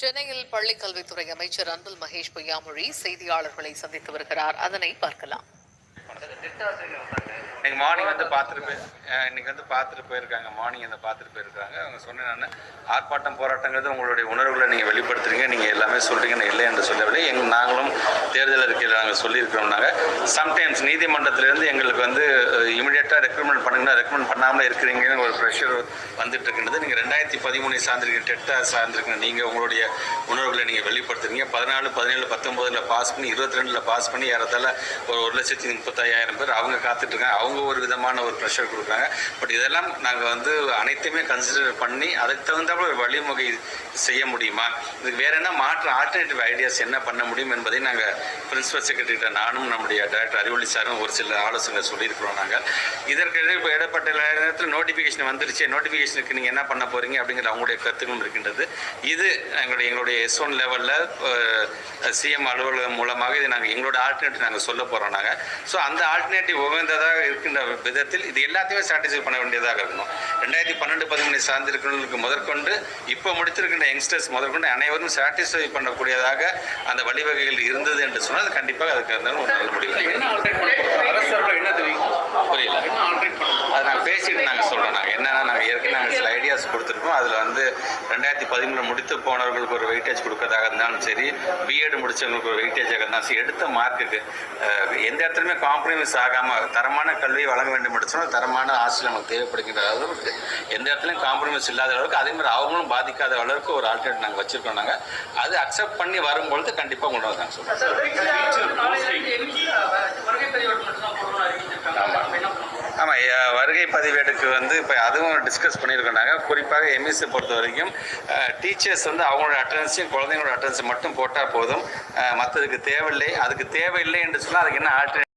சென்னையில் பள்ளிக்கல்வித்துறை அமைச்சர் அன்பில் மகேஷ் பொய்யாமொழி செய்தியாளர்களை சந்தித்து வருகிறார். அதனை பார்க்கலாம். இன்னைக்கு மார்னிங் வந்து பார்த்துட்டு போய் இன்னைக்கு வந்து பார்த்துட்டு போயிருக்காங்க. மார்னிங் வந்து பார்த்துட்டு போயிருக்காங்க. அவங்க சொன்னேன் நான் ஆர்ப்பாட்டம் போராட்டங்கிறது உங்களுடைய உணர்வுகளை நீங்கள் வெளிப்படுத்துறீங்க. நீங்கள் எல்லாமே சொல்கிறீங்கன்னு இல்லை என்று சொல்லவில்லை. எங் நாங்களும் தேர்தல் அறிக்கையில் நாங்கள் சொல்லியிருக்கிறோம்னாங்க. சம்டைம்ஸ் நீதிமன்றத்திலேருந்து எங்களுக்கு வந்து இமிடியேட்டாக ரெக்ரூட்மெண்ட் பண்ணுங்கன்னா ரெக்கமெண்ட் பண்ணாமல் இருக்கிறீங்கன்னு ஒரு ப்ரெஷர் வந்துட்டு இருக்கின்றது நீங்கள் ரெண்டாயிரத்தி பதிமூணு சார்ந்திருக்கீங்க டெட்டாக சார்ந்திருக்கீங்க நீங்கள் உங்களுடைய உணர்வுகளை நீங்கள் வெளிப்படுத்துறீங்க. பதினாலு பதினேழு பத்தொம்போதில் பாஸ் பண்ணி இருபத்தி ரெண்டில் பாஸ் பண்ணி ஏறத்தாழ ஒரு ஒரு லட்சத்தி முப்பத்தாயிரம் பேர் அவங்க காத்துட்ருக்காங்க. அவங்க ஒரு விதமான ஒரு ப்ரெஷர் கொடுக்குறாங்க. பட் இதெல்லாம் நாங்கள் வந்து அனைத்தையுமே கன்சிடர் பண்ணி அதுக்கு தகுந்தாப்புல ஒரு வழிமுறை செய்ய முடியுமா? இதுக்கு வேறு என்ன மாற்று ஆல்டர்னேட்டிவ் ஐடியாஸ் என்ன பண்ண முடியும் என்பதை நாங்கள் பிரின்சிபல் செக்ரட்டரிகிட்ட நானும் நம்முடைய டைரக்டர் அறிவொளி சாரும் ஒரு சில ஆலோசனை சொல்லியிருக்கிறோம் நாங்கள் இதற்கு இப்போ இடப்பட்ட நேரத்தில் நோட்டிஃபிகேஷன் வந்துருச்சு. நோட்டிஃபிகேஷனுக்கு நீங்கள் என்ன பண்ண போகிறீங்க அப்படிங்கிற அவங்களுடைய கருத்துக்களும் இருக்கின்றது. இது எங்களுடைய எங்களுடைய எஸ் ஒன் லெவலில் சிஎம் அலுவலகம் மூலமாக இது நாங்கள் எங்களோட ஆல்டர்னேட்டிவ் நாங்கள் சொல்ல போகிறோம் நாங்கள் ஸோ அந்த ஆல்டர்னேட்டிவ் உகந்ததாக இருக்கின்ற விதத்தில் இது எல்லாத்தையுமே சாட்டிஸ்ஃபை பண்ண வேண்டியதாக இருக்கணும். ரெண்டாயிரத்தி பன்னெண்டு பதிமூணு சார்ந்திருக்கிறவங்களுக்கு முதற்கொண்டு இப்போ முடித்திருக்கின்ற யங்ஸ்டர்ஸ் முதற்கொண்டு அனைவரும் சாட்டிஸ்ஃபை பண்ணக்கூடியதாக அந்த வழிவகைகள் இருந்தது என்று சொன்னால் அது கண்டிப்பாக அதுக்கு இருந்தாலும் ஒரு என்ன முடிவு என்ன ஆல்ட்ரேட் பண்ண அரசு தரப்புல என்ன தெரிவிக்கும் புரியல என்ன ஆல்ட்ரேட் பண்ண அது நாங்கள் பேசிட்டு நாங்கள் சொல்கிறோம் நாங்கள் என்னென்னா நாங்கள் ஏற்கனவே நாங்கள் சில ஐடியாஸ் கொடுத்துருக்கோம் அதில் வந்து ரெண்டாயிரத்தி பதிமூணு முடித்து போனவர்களுக்கு ஒரு வெயிட்டேஜ் கொடுக்கறதாக இருந்தாலும் சரி பிஎட் முடிச்சவங்களுக்கு ஒரு வெயிட்டேஜாக இருந்தாலும் சரி எடுத்த மார்க்குக்கு எந்த இடத்துலையுமே காம்ப்ரமைஸ் ஆகாமல் தரமான கல்வியை வழங்க வேண்டும் முடிச்சாலும் தரமான ஆசிரியர் நமக்கு தேவைப்படுகின்ற அளவுக்கு எந்த இடத்துலையும் காம்ப்ரமைஸ் இல்லாத அளவுக்கு அதே மாதிரி அவங்களும் பாதிக்காத அளவுக்கு ஒரு ஆல்டர்னேட் நாங்கள் வச்சுருக்கோம் நாங்கள் அது அக்செப்ட் பண்ணி வரும்பொழுது கண்டிப்பாக கொண்டு வந்தாங்க சொல்லுங்கள் சொல்கிறோம் ஆமாம் வருகை பதிவேடுக்கு வந்து இப்போ அதுவும் டிஸ்கஸ் பண்ணியிருக்கோம் நாங்கள் குறிப்பாக எம்எஸ்சி பொறுத்த வரைக்கும் டீச்சர்ஸ் வந்து அவங்களோட அட்டண்டன்ஸையும் குழந்தைங்களோட அட்டண்டன்ஸை மட்டும் போட்டால் போதும். மற்றதுக்கு தேவையில்லை. அதுக்கு தேவையில்லை என்று சொன்னால் அதுக்கு என்ன ஆல்டர்னேட்